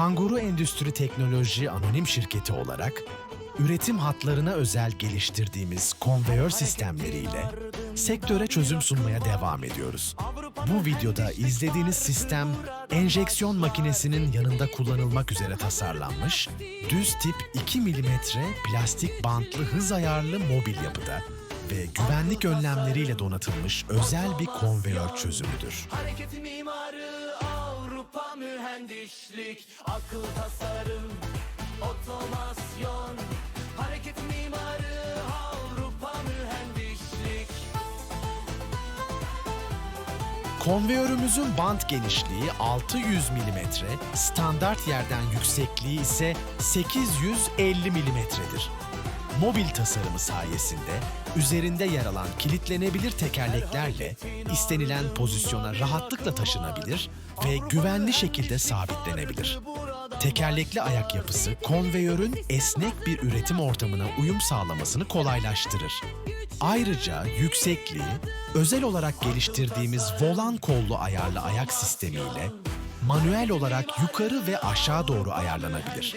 Kanguru Endüstri Teknoloji Anonim Şirketi olarak üretim hatlarına özel geliştirdiğimiz konveyör sistemleriyle sektöre çözüm sunmaya devam ediyoruz. Bu videoda izlediğiniz sistem enjeksiyon makinesinin yanında kullanılmak üzere tasarlanmış, düz tip 2 mm plastik bantlı hız ayarlı mobil yapıda ve güvenlik önlemleriyle donatılmış özel bir konveyör çözümüdür. Mühendislik Akıl tasarım Otomasyon Konveyörümüzün bant genişliği 600 mm, standart yerden yüksekliği ise 850 mm'dir. Mobil tasarımı sayesinde üzerinde yer alan kilitlenebilir tekerleklerle istenilen pozisyona rahatlıkla taşınabilir ve güvenli şekilde sabitlenebilir. Tekerlekli ayak yapısı konveyörün esnek bir üretim ortamına uyum sağlamasını kolaylaştırır. Ayrıca yüksekliği özel olarak geliştirdiğimiz volan kollu ayarlı ayak sistemiyle manuel olarak yukarı ve aşağı doğru ayarlanabilir.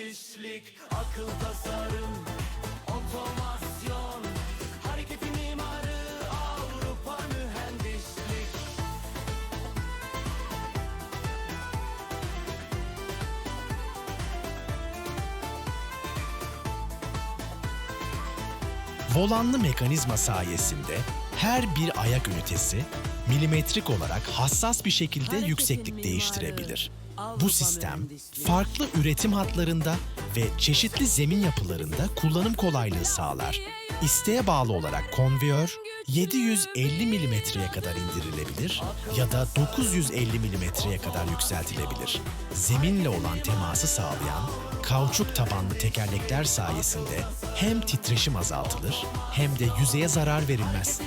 Volanlı mekanizma sayesinde her bir ayak ünitesi milimetrik olarak hassas bir şekilde yükseklik değiştirebilir. Bu sistem farklı üretim hatlarında ve çeşitli zemin yapılarında kullanım kolaylığı sağlar. İsteğe bağlı olarak konveyör 750 milimetreye kadar indirilebilir ya da 950 milimetreye kadar yükseltilebilir. Zeminle olan teması sağlayan kauçuk tabanlı tekerlekler sayesinde hem titreşim azaltılır hem de yüzeye zarar verilmez.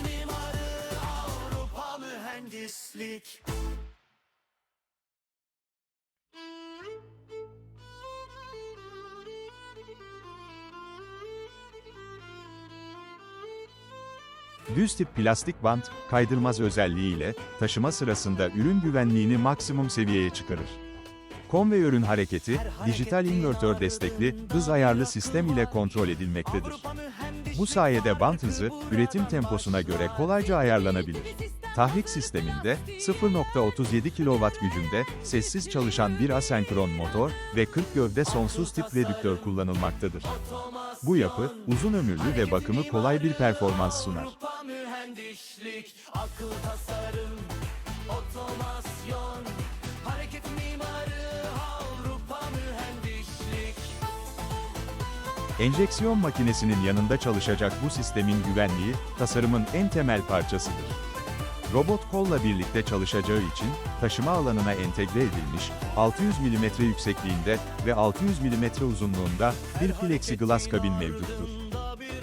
Düz tip plastik bant, kaydırmaz özelliğiyle, taşıma sırasında ürün güvenliğini maksimum seviyeye çıkarır. Konveyörün hareketi, dijital invertör destekli, hız ayarlı sistem ile kontrol edilmektedir. Bu sayede bant hızı, üretim temposuna göre kolayca ayarlanabilir. Tahrik sisteminde, 0.37 kW gücünde, sessiz çalışan bir asenkron motor ve 40 gövde sonsuz tip redüktör kullanılmaktadır. Bu yapı, uzun ömürlü ve bakımı kolay bir performans sunar. Mühendislik Akıl tasarım Otomasyon Hareket mimarı Avrupa mühendislik Enjeksiyon makinesinin yanında çalışacak bu sistemin güvenliği, tasarımın en temel parçasıdır. Robot kolla birlikte çalışacağı için, taşıma alanına entegre edilmiş, 600 mm yüksekliğinde ve 600 mm uzunluğunda bir plexiglass kabin mevcuttur.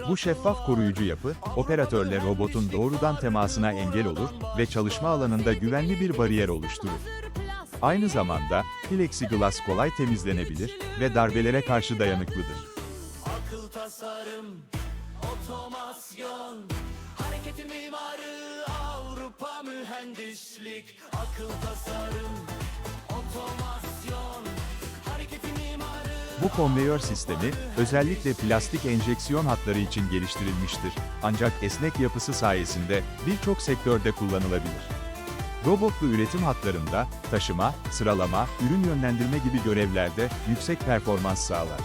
Bu şeffaf koruyucu yapı, operatörle robotun doğrudan temasına engel olur ve çalışma alanında güvenli bir bariyer oluşturur. Aynı zamanda, plexiglass kolay temizlenebilir ve darbelere karşı dayanıklıdır. Akıl tasarım Otomasyon Hareket mimarı Avrupa mühendislik Akıl tasarım Otomasyon Bu konveyör sistemi, özellikle plastik enjeksiyon hatları için geliştirilmiştir. Ancak esnek yapısı sayesinde birçok sektörde kullanılabilir. Robotlu üretim hatlarında, taşıma, sıralama, ürün yönlendirme gibi görevlerde yüksek performans sağlar.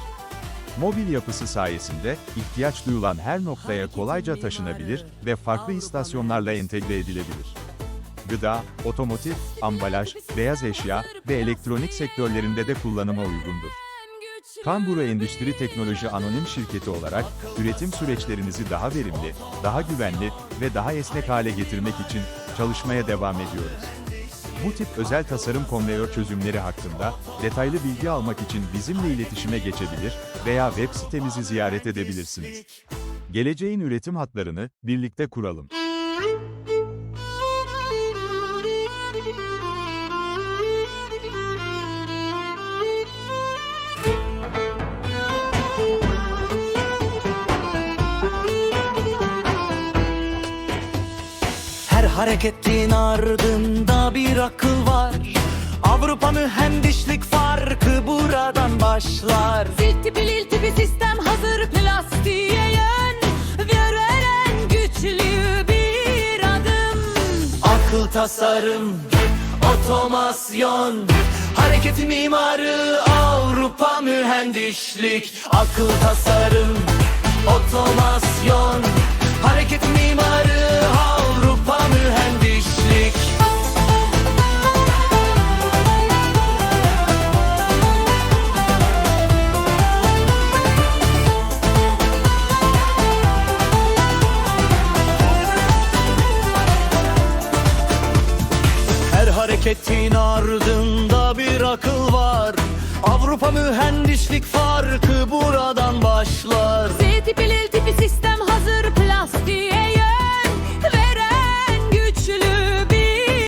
Mobil yapısı sayesinde, ihtiyaç duyulan her noktaya kolayca taşınabilir ve farklı istasyonlarla entegre edilebilir. Gıda, otomotiv, ambalaj, beyaz eşya ve elektronik sektörlerinde de kullanıma uygundur. Kanguru Endüstri Teknoloji Anonim Şirketi olarak, üretim süreçlerinizi daha verimli, daha güvenli ve daha esnek hale getirmek için çalışmaya devam ediyoruz. Bu tip özel tasarım konveyör çözümleri hakkında detaylı bilgi almak için bizimle iletişime geçebilir veya web sitemizi ziyaret edebilirsiniz. Geleceğin üretim hatlarını birlikte kuralım. Hareketin ardında bir akıl var. Avrupa mühendislik farkı buradan başlar. Zil tipi lil tipi sistem hazır plastiğe yön. Veren güçlü bir adım. Akıl tasarım, otomasyon. Hareketi mimarı Avrupa mühendislik. Akıl tasarım, otomasyon. Hareket Avrupa mühendislik farkı